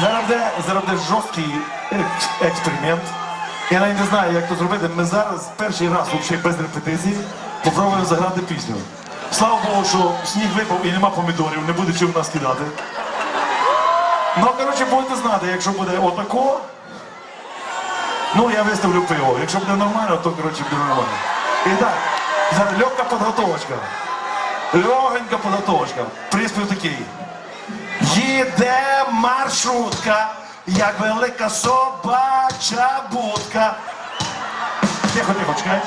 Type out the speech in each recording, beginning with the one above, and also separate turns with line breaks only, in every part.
Зараз буде, зараз жорсткий експеримент. Я навіть не знаю, як то зробити. Ми зараз перший раз взагалі без репетиції попробуємо заграти пісню. Слава Богу, що сніг випав і нема помідорів, не буде чим нас кидати. Ну, коротше, будете знати, якщо буде отако, ну я виставлю пиво. Якщо буде нормально, то коротше буде нормально. І так, зараз легка підготовочка. Легенька підготовочка. Приспів такий. Їде маршрутка, як велика собача будка. Тихо, тихо, чекай.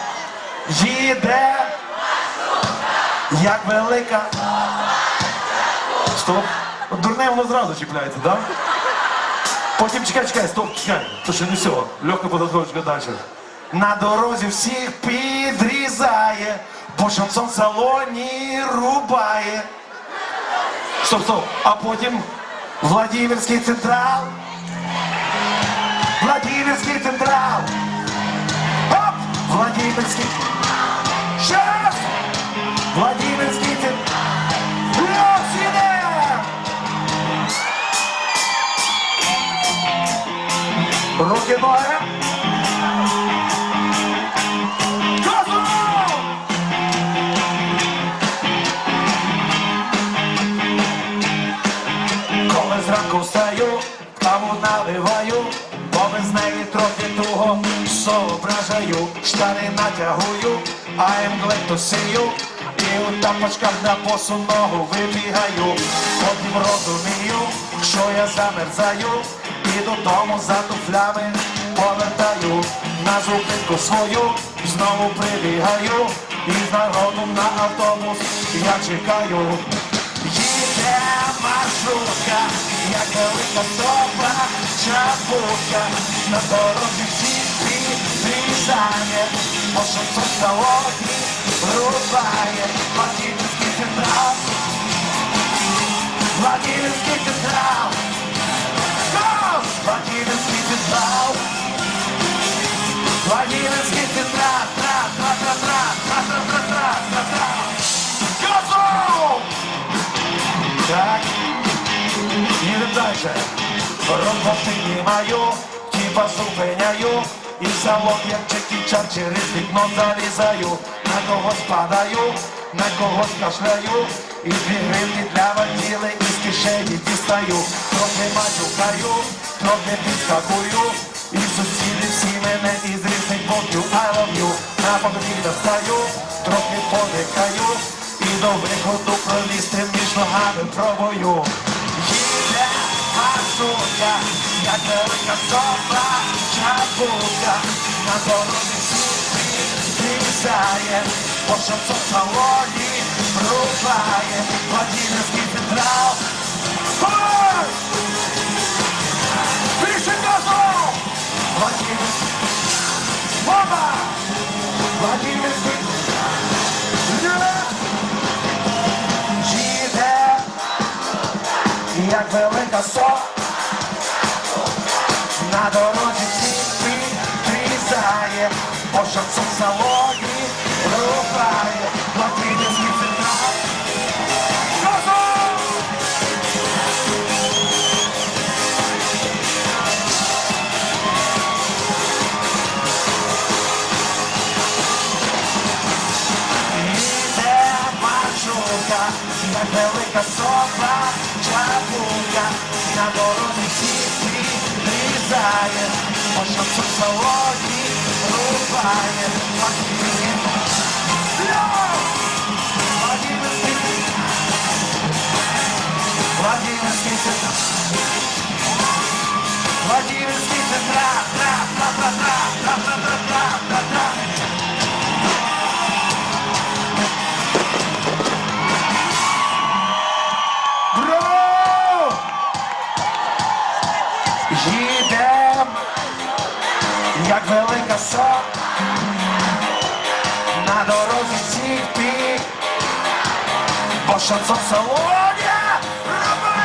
Їде як велика. Стоп. От Дурне воно зразу чіпляється, так? Да? Потім чекай, чекай, стоп, чекай. То ще не все. Легка подготовочка далі. На дорозі всіх підрізає, бо шансон в салоні рубає. Стоп, стоп. А потім Владимирский Централ. Владимирский Централ. Оп! Владимирский. Шесть! Владимирский. Наливаю, бо без неї трохи туго. Соображаю, штани натягую, а емглету сію, і у тапочках на босу ногу вибігаю, потім розумію, що я замерзаю, і додому за туфлями повертаю, на зупинку свою. Знову прибігаю, і з народом на автобус. Я чекаю. Їде маршрутка, як велика соба, чапутка, на дорозі всі підрізає, бо шансон в салоні рубає, Владимирський централ, Владимирський централ, Гос! Владимирський централ, Владимирський централ, тра, тра, тра, тра, тра, тра, тра, тра, тра, тра. Газу! Так, їдемо далі. Руку піднімаю, тіпа зупиняю, і в салон, як Джекі Чан, через вікно залізаю, на когось падаю, на когось кашляю, і дві гривні для ванділи із кишені дістаю, трохи матюкаю, трохи підскакую, і сусіди всі мене із різних боків I love you, на подвір'я стаю, трохи подихаю, і до виходу пролізти між ногами пробую красуня, як велика сопла, чабука, на дорозі сюди зрізає, по шанцом салоні рубає, Владимирський централ. Пиши газу! Владимирський. Мама! Владимирський. Як велика сопла, на дорозі всі прирізає, пошарцом салоні рухає, латинський централ. Іде велика сопла, чабука, на дорозі всі кидає, Можна в солодні рубає, Максим. Владимир Кітин. Владимир Кітин. Владимир Кітин. Тра, тра, тра, тра, тра, тра, тра, тра. як велика шо на дорозі всіх пік, бо що це солодя робить.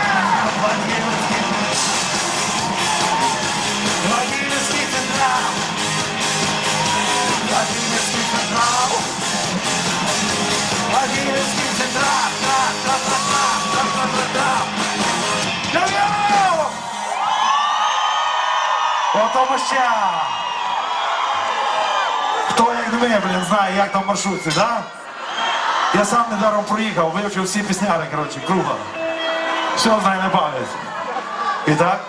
Отомоща! Ми, блін, знає, як там маршрутці, да? Я сам недаром проїхав, вивчив всі пісняри, коротше, кругом. Все знає, на пам'ять. І так?